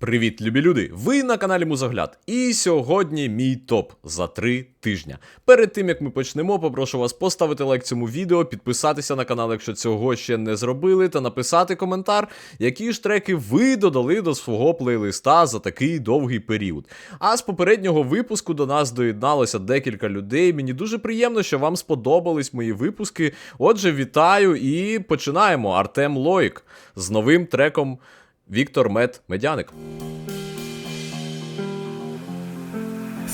Привіт, любі люди! Ви на каналі Музогляд. І сьогодні мій топ за три тижня. Перед тим як ми почнемо, попрошу вас поставити лайк цьому відео, підписатися на канал, якщо цього ще не зробили, та написати коментар, які ж треки ви додали до свого плейлиста за такий довгий період. А з попереднього випуску до нас доєдналося декілька людей. Мені дуже приємно, що вам сподобались мої випуски. Отже, вітаю і починаємо. Артем Лоїк з новим треком. Віктор Мед Медяник.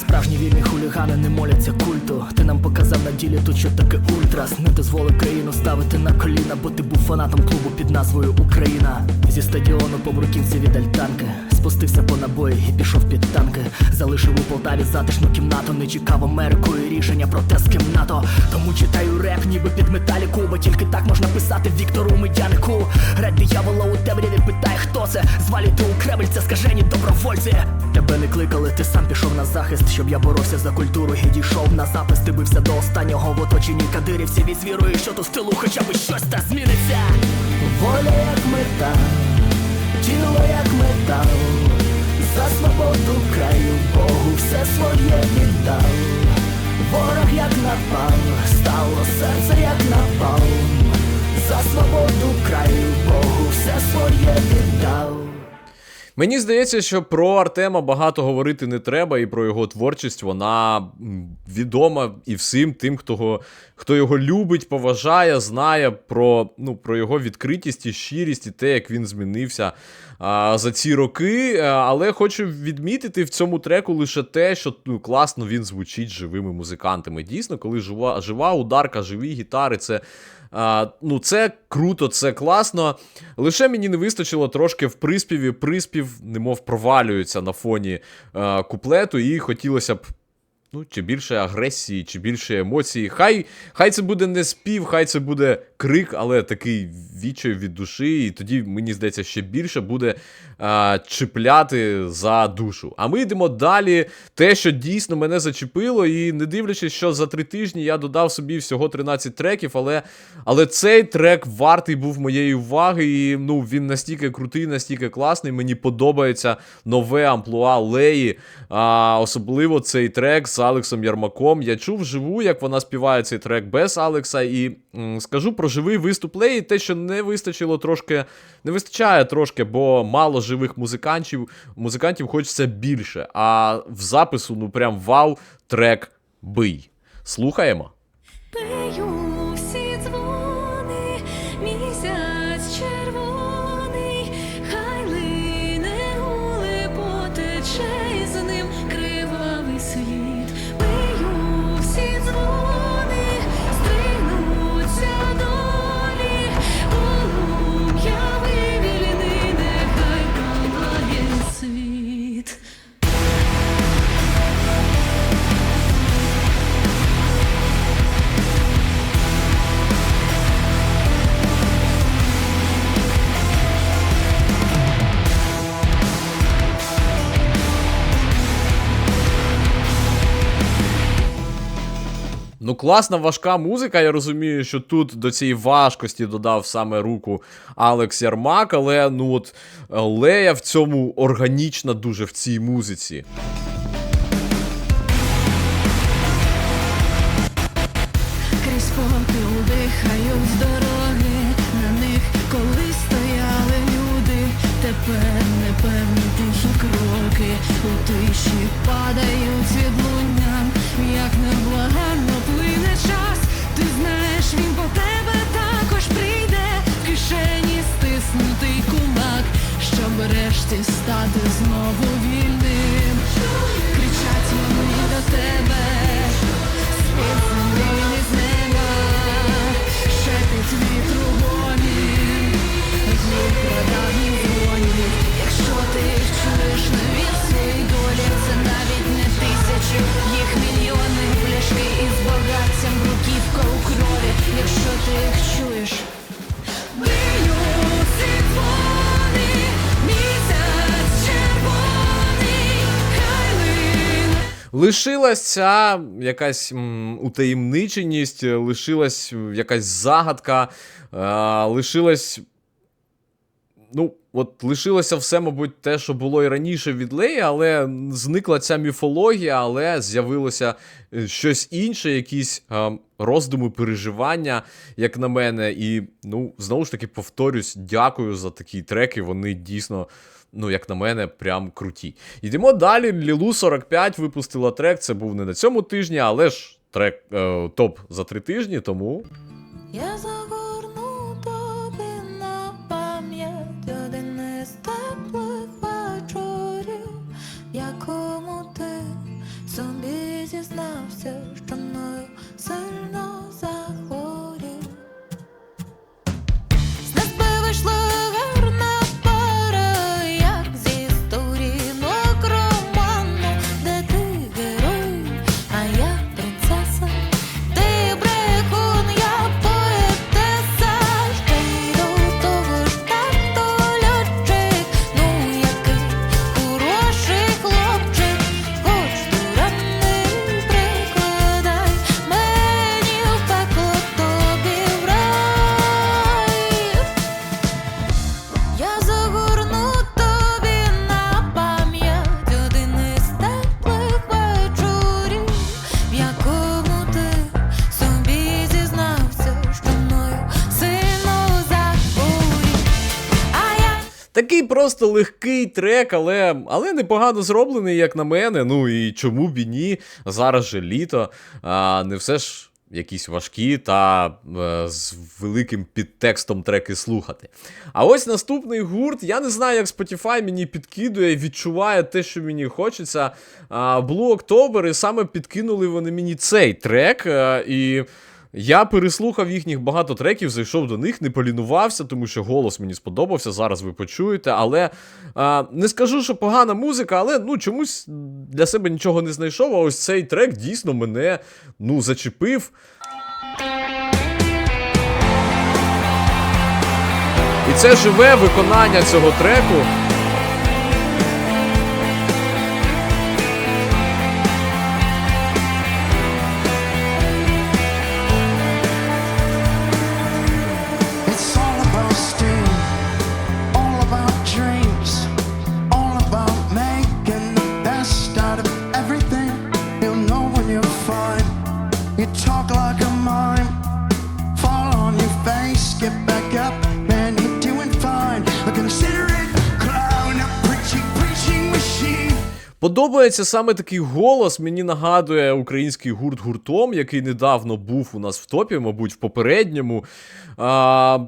Справжні вільні хулігани не моляться культу. Ти нам показав на ділі тут, що таке ультрас. Не дозволив країну ставити на коліна, бо ти був фанатом клубу під назвою Україна. Зі стадіону по бруківці від альтанки. Спустився по набої і пішов під танки. Залишив у Полтаві затишну кімнату. Не чекав Америку і рішення про те з ким НАТО. Тому читаю реп, ніби під металіку, бо тільки так можна писати Віктору Медянику. Грать диявола у темряві питає, хто це. Звалюйте у Кремль, це скажені добровольці. Тебе не кликали, ти сам пішов на захист, щоб я боровся за культуру і дійшов на запис. Ти бився до останнього в оточенні кадирівців і з що ту стилу хоча б щось та зміниться. Воля як мета, тіло як метал, за свободу краю Богу все своє віддав. Ворог як напал, стало серце як напал, за свободу краю Богу все своє віддав. Мені здається, що про Артема багато говорити не треба, і про його творчість вона відома і всім тим, хто, хто його любить, поважає, знає про, ну, про його відкритість і щирість, і те, як він змінився а, за ці роки. А, але хочу відмітити в цьому треку лише те, що ну, класно він звучить живими музикантами. Дійсно, коли жива, жива ударка, живі гітари, це. А, ну, це круто, це класно. Лише мені не вистачило трошки в приспіві. Приспів, немов провалюється на фоні а, куплету, і хотілося б. Ну, чи більше агресії, чи більше емоцій. Хай, хай це буде не спів, хай це буде крик, але такий відчай від душі, і тоді, мені здається, ще більше буде а, чіпляти за душу. А ми йдемо далі. Те, що дійсно мене зачепило, і не дивлячись, що за три тижні я додав собі всього 13 треків, але, але цей трек вартий був моєї уваги, і ну, він настільки крутий, настільки класний. Мені подобається нове амплуа Леї. А, особливо цей трек з Алексом Ярмаком. Я чув живу, як вона співає цей трек без Алекса. І м, скажу про живий виступ Леї, те, що не вистачило трошки, не вистачає трошки, бо мало живих музикантів. Музикантів хочеться більше. А в запису, ну прям вау, трек бий. Слухаємо. Класна важка музика. Я розумію, що тут до цієї важкості додав саме руку Алекс Ярмак, але ну от Лея в цьому органічна дуже в цій музиці. Крізь попіл дихають з дороги, на них колись стояли люди, тепер непевні тихі кроки, у тиші падають відлунням, врешті стати знову вільним. Лишилась ця якась утаємниченість, лишилась якась загадка, е, лишилась ну, от лишилося все, мабуть, те, що було і раніше від Леї, але зникла ця міфологія, але з'явилося е, щось інше, якісь е, роздуми, переживання, як на мене. І, ну, знову ж таки, повторюсь, дякую за такі треки. Вони дійсно. Ну, як на мене, прям круті. Йдемо далі. Лілу 45 випустила трек. Це був не на цьому тижні, але ж трек е, топ за три тижні, тому Я загорну тобі на пам'ять один із теплих вечорів, якому ти собі зізнався, що Такий просто легкий трек, але, але непогано зроблений, як на мене. Ну і чому б і ні? Зараз же літо, а не все ж якісь важкі та е, з великим підтекстом треки слухати. А ось наступний гурт. Я не знаю, як Spotify мені підкидує, відчуває те, що мені хочеться. А, Blue October, і саме підкинули вони мені цей трек. е, і. Я переслухав їхніх багато треків, зайшов до них, не полінувався, тому що голос мені сподобався. Зараз ви почуєте. Але а, не скажу, що погана музика, але ну чомусь для себе нічого не знайшов. А ось цей трек дійсно мене ну, зачепив. І це живе виконання цього треку. Подобається саме такий голос. Мені нагадує український гурт гуртом, який недавно був у нас в топі, мабуть, в попередньому. А,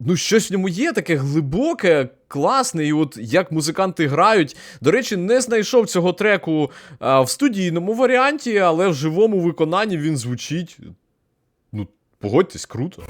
ну, щось в ньому є таке глибоке, класне, і от як музиканти грають. До речі, не знайшов цього треку а, в студійному варіанті, але в живому виконанні він звучить. Ну, погодьтесь, круто.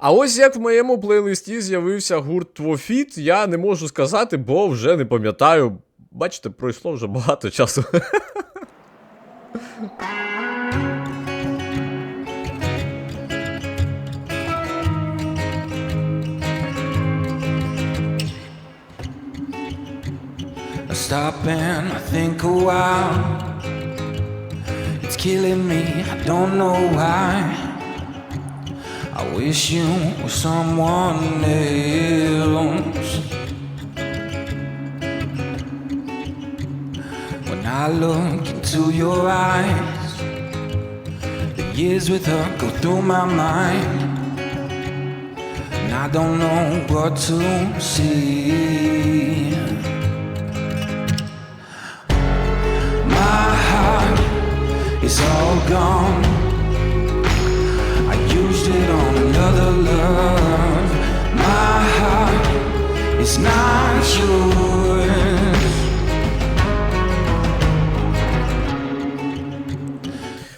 А ось як в моєму плейлисті з'явився гурт Твофіт, я не можу сказати, бо вже не пам'ятаю. Бачите, пройшло вже багато часу. I stop and I think a while. It's killing me, I don't know why. I wish you were someone else. When I look into your eyes, the years with her go through my mind. And I don't know what to see. My heart is all gone. On another love. My heart is not yours.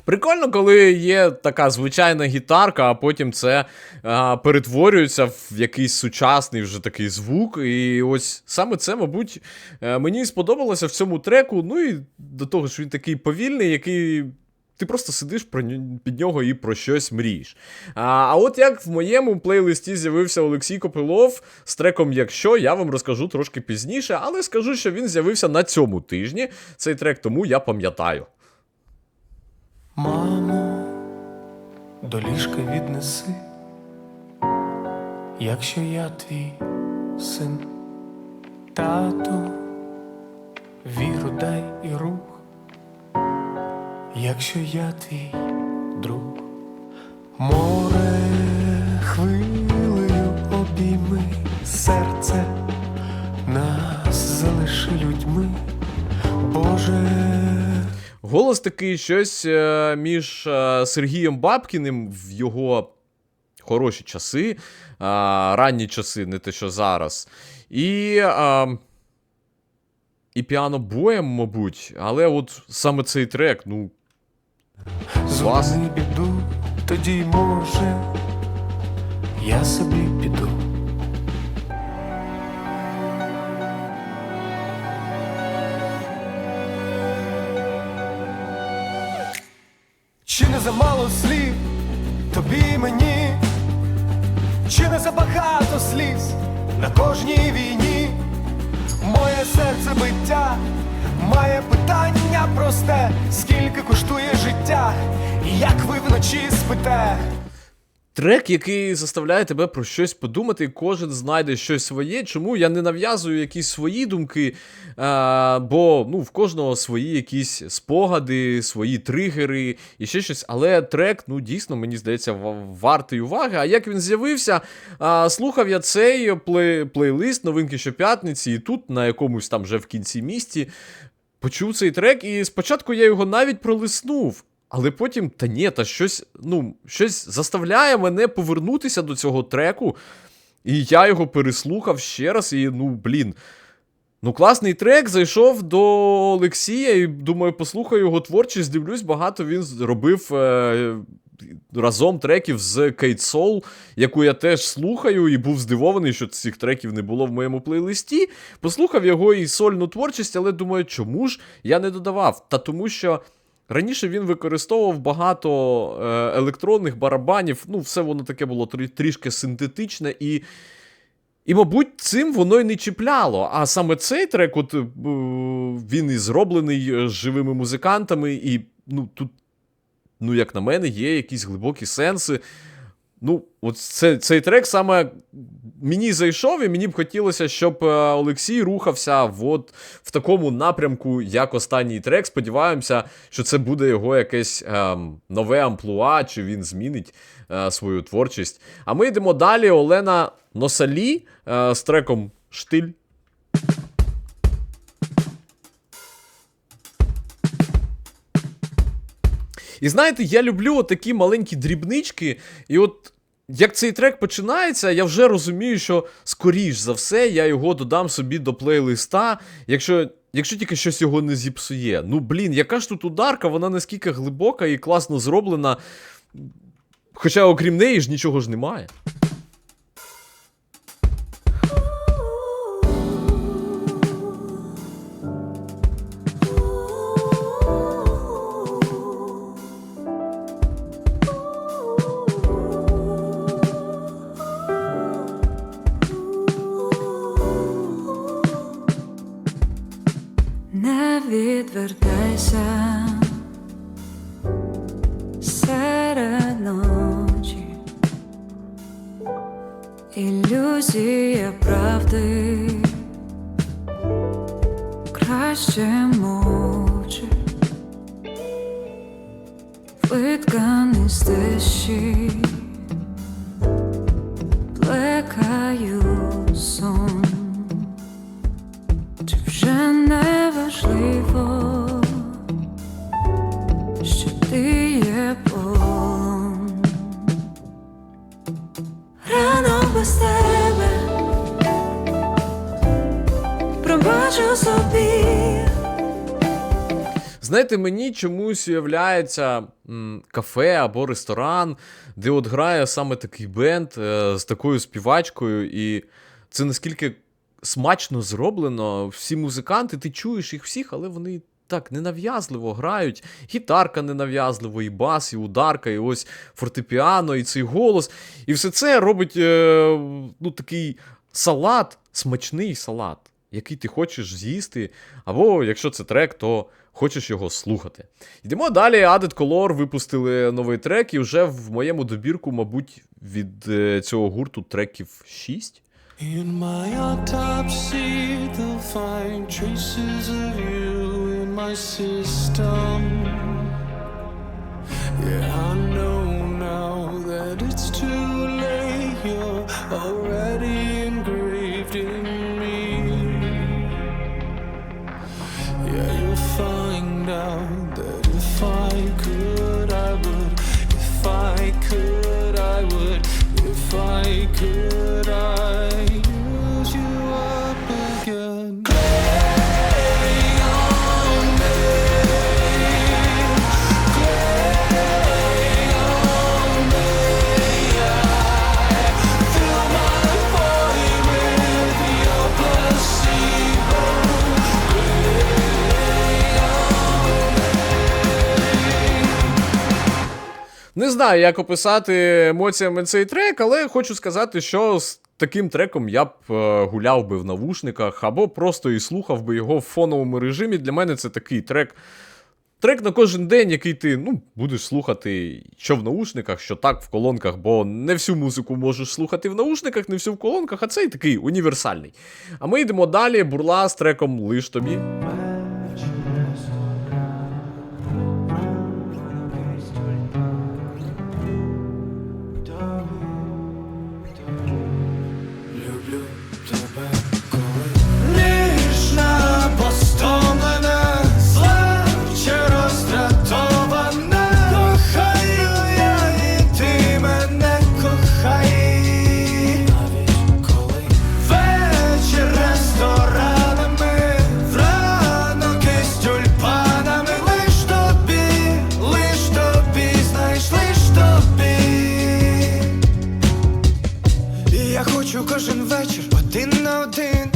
Прикольно, коли є така звичайна гітарка, а потім це а, перетворюється в якийсь сучасний вже такий звук. І ось саме це, мабуть, е, мені сподобалося в цьому треку. Ну і до того ж він такий повільний, який. Ти просто сидиш про під нього і про щось мрієш. А, а от як в моєму плейлисті з'явився Олексій Копилов з треком Якщо, я вам розкажу трошки пізніше, але скажу, що він з'явився на цьому тижні. Цей трек тому я пам'ятаю. Мамо, до ліжка віднеси, якщо я твій син, тато, віру дай і рух, якщо я твій друг, море хвилею обійми, серце нас залиши людьми, Боже. Голос такий щось е, між е, Сергієм Бабкіним в його хороші часи, е, ранні часи, не те, що зараз. І. І піанобоєм, мабуть, але от саме цей трек, ну. Зупини біду, тоді може я собі піду. Чи не замало слів тобі і мені, чи не забагато сліз на кожній війні? Моє серце биття має питання просте, скільки коштує життя, як ви вночі спите. Трек, який заставляє тебе про щось подумати, кожен знайде щось своє. Чому я не нав'язую якісь свої думки, а, бо ну, в кожного свої якісь спогади, свої тригери і ще щось. Але трек, ну дійсно, мені здається, вартий уваги. А як він з'явився? А, слухав я цей плей- плейлист новинки щоп'ятниці, і тут на якомусь там вже в кінці місті почув цей трек, і спочатку я його навіть пролиснув. Але потім, та ні, та щось, ну, щось заставляє мене повернутися до цього треку. І я його переслухав ще раз, і ну, блін. Ну, класний трек, зайшов до Олексія, і думаю, послухаю його творчість, дивлюсь, багато він робив е, разом треків з Kate Soul, яку я теж слухаю, і був здивований, що цих треків не було в моєму плейлисті. Послухав його і сольну творчість, але думаю, чому ж я не додавав? Та тому що. Раніше він використовував багато е, електронних барабанів, ну, все воно таке було трі- трішки синтетичне, і, і, мабуть, цим воно й не чіпляло. А саме цей трек, от, е, він і зроблений е, з живими музикантами, і ну, тут, ну, як на мене, є якісь глибокі сенси. Ну, от це, цей трек саме мені зайшов, і мені б хотілося, щоб е, Олексій рухався от, в такому напрямку, як останній трек. Сподіваємося, що це буде його якесь ем, нове амплуа, чи він змінить е, свою творчість. А ми йдемо далі. Олена Носалі е, з треком Штиль. І знаєте, я люблю такі маленькі дрібнички, і от. Як цей трек починається, я вже розумію, що скоріш за все я його додам собі до плейлиста, якщо, якщо тільки щось його не зіпсує. Ну блін, яка ж тут ударка, вона наскільки глибока і класно зроблена. Хоча окрім неї ж нічого ж немає. Краще мовчи, витканий з чомусь уявляється кафе або ресторан, де от грає саме такий бенд е, з такою співачкою, і це наскільки смачно зроблено. Всі музиканти, ти чуєш їх всіх, але вони так ненав'язливо грають. Гітарка ненав'язливо, і бас, і ударка, і ось фортепіано, і цей голос. І все це робить е, ну, такий салат, смачний салат, який ти хочеш з'їсти. Або якщо це трек, то хочеш його слухати. Йдемо далі. Added Color випустили новий трек, і вже в моєму добірку, мабуть, від е, цього гурту треків 6. In my autopsy, they'll find traces of you in my system. Yeah, I know if I could, I would. If I could, I would. If I could, Не знаю, як описати емоціями цей трек, але хочу сказати, що з таким треком я б е, гуляв би в навушниках або просто і слухав би його в фоновому режимі. Для мене це такий трек. Трек на кожен день, який ти ну, будеш слухати що в наушниках, що так в колонках, бо не всю музику можеш слухати в наушниках, не всю в колонках, а цей такий універсальний. А ми йдемо далі. Бурла з треком Лиш тобі. Хочу кожен вечір один на один.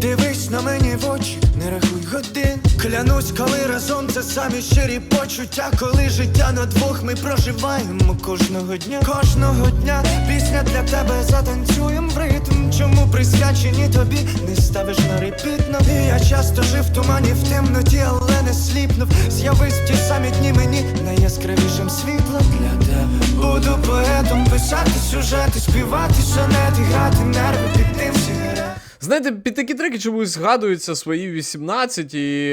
Дивись на мені в очі, не рахуй годин. Клянусь, коли разом це самі щирі почуття, коли життя на двох ми проживаємо кожного дня. Кожного дня пісня для тебе затанцюєм в ритм. Чому присвячені тобі не ставиш на репітно? І я часто жив в тумані в темноті, але не сліпнув. З'явись ті самі дні мені найяскравішим світлом. Буду поетом писати сюжети, співати сонети, грати нерви під тим сигарет. Знаєте, під такі треки чомусь згадуються свої 18, і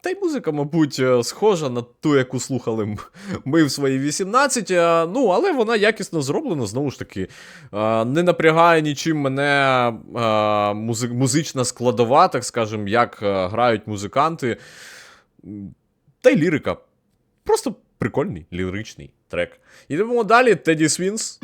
та й музика, мабуть, е, схожа на ту, яку слухали ми в свої 18. е, Ну, але вона якісно зроблена, знову ж таки. е, Не напрягає нічим мене музична складова, так скажем, як грають музиканти. Та й лірика. Просто прикольний ліричний трек. Йдемо далі. Теді Свінс.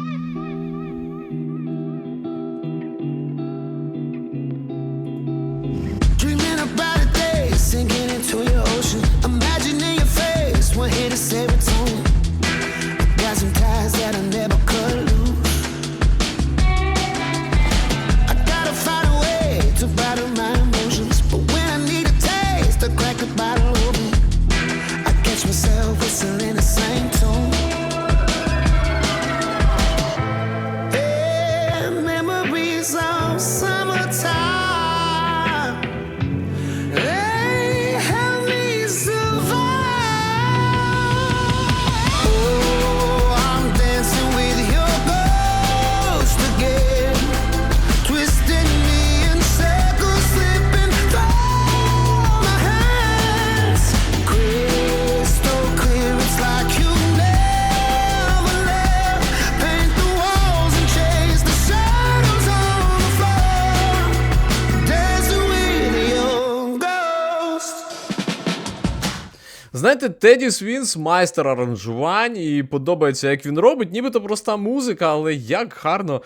Знаєте, Теді Свінс майстер аранжувань, і подобається, як він робить, нібито проста музика, але як гарно,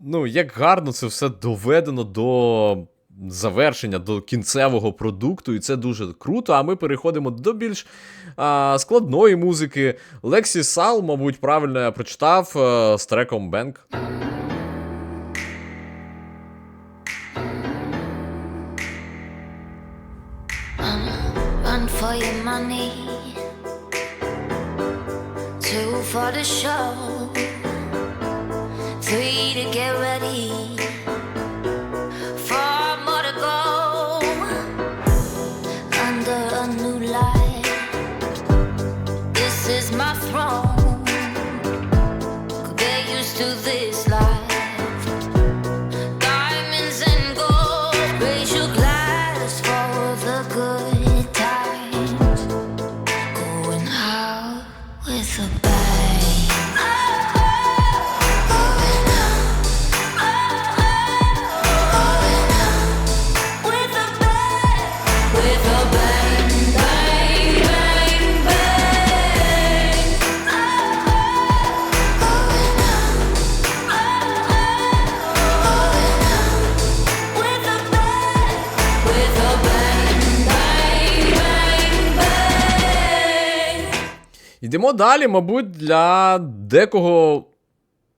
ну, як гарно це все доведено до завершення до кінцевого продукту, і це дуже круто. А ми переходимо до більш а, складної музики. Лексі Сал, мабуть, правильно я прочитав е, з треком Бенк. Show, Далі, мабуть, для декого.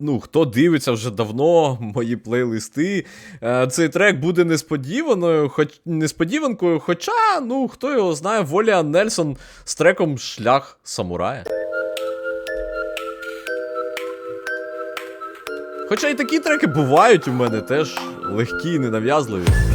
Ну, хто дивиться вже давно мої плейлисти, е, цей трек буде несподіваною, хоч несподіванкою. Хоча, ну, хто його знає, Воля Нельсон з треком Шлях самурая. Хоча і такі треки бувають у мене теж легкі і ненав'язливі.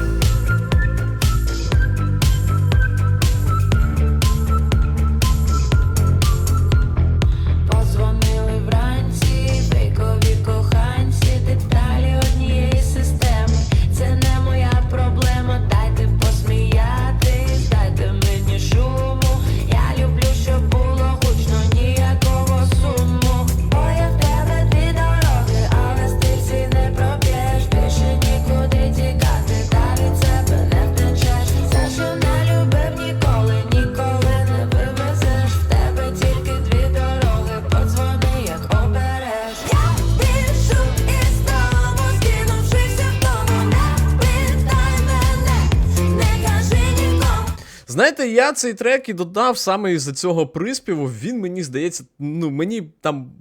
Знаєте, я цей трек і додав саме із-за цього приспіву. Він мені здається, ну мені там,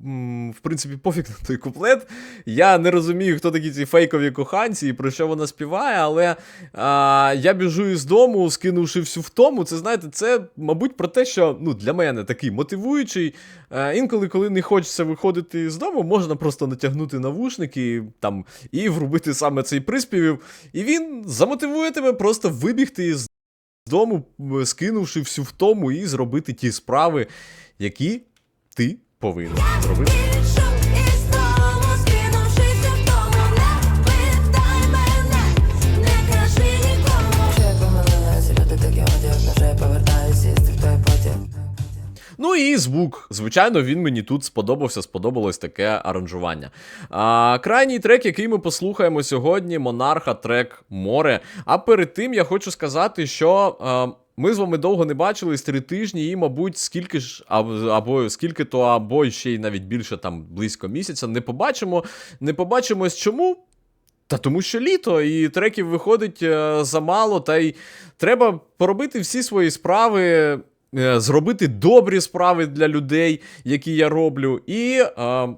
в принципі, пофіг на той куплет. Я не розумію, хто такі ці фейкові коханці і про що вона співає, але а, я біжу із дому, скинувши всю втому. Це знаєте, це, мабуть, про те, що ну, для мене такий мотивуючий. А, інколи, коли не хочеться виходити з дому, можна просто натягнути навушники там і врубити саме цей приспівів. І він замотивує тебе просто вибігти із дому, скинувши всю втому і зробити ті справи, які ти повинен зробити. І звук. Звичайно, він мені тут сподобався, сподобалось таке аранжування. А, крайній трек, який ми послухаємо сьогодні, Монарха, трек Море. А перед тим я хочу сказати, що. А, ми з вами довго не бачились три тижні, і, мабуть, скільки ж або, скільки то, або ще й навіть більше там близько місяця не побачимо. Не побачимось чому? Та тому що літо, і треків виходить е, замало, та й треба поробити всі свої справи, зробити добрі справи для людей, які я роблю, і е,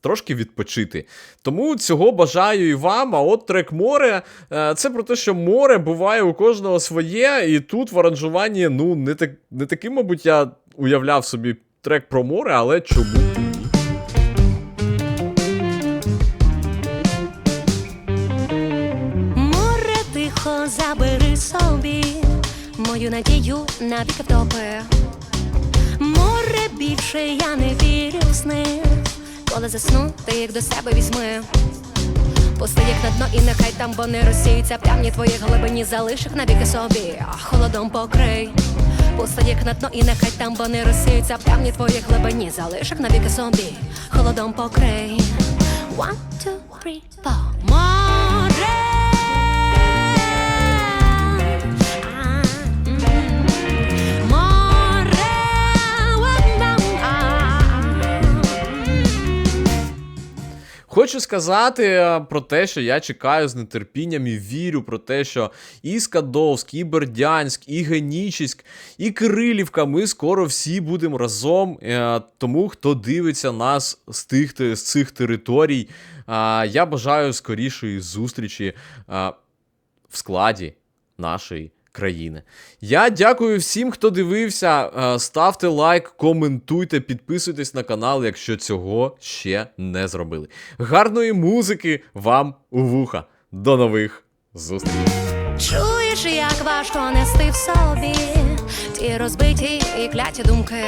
трошки відпочити. Тому цього бажаю і вам. А от трек море е, це про те, що море буває у кожного своє, і тут в аранжуванні, ну, не, так, не таким, мабуть, я уявляв собі трек про море, але чому? Надію на віки втопи. Море більше я не вірю в сни, коли засну, ти їх до себе візьми. Пусти їх на дно і нехай там вони розсіються в темні твої глибині, залиш їх навіки собі, холодом покрий. Пусти їх на дно і нехай там вони розсіються в темні твої глибині, залиш їх навіки собі, холодом покрий. One, two, three, four. Хочу сказати е, про те, що я чекаю з нетерпінням і вірю про те, що і Скадовськ, і Бердянськ, і Генічіськ, і Кирилівка. Ми скоро всі будемо разом. Е, Тому хто дивиться нас з тих з цих територій, е, я бажаю скорішої зустрічі в складі нашої країни. Я дякую всім, хто дивився. Е, Ставте лайк, коментуйте, підписуйтесь на канал, якщо цього ще не зробили. Гарної музики вам у вуха. До нових зустрічей! Чуєш, як важко нести в собі ті розбиті і кляті думки.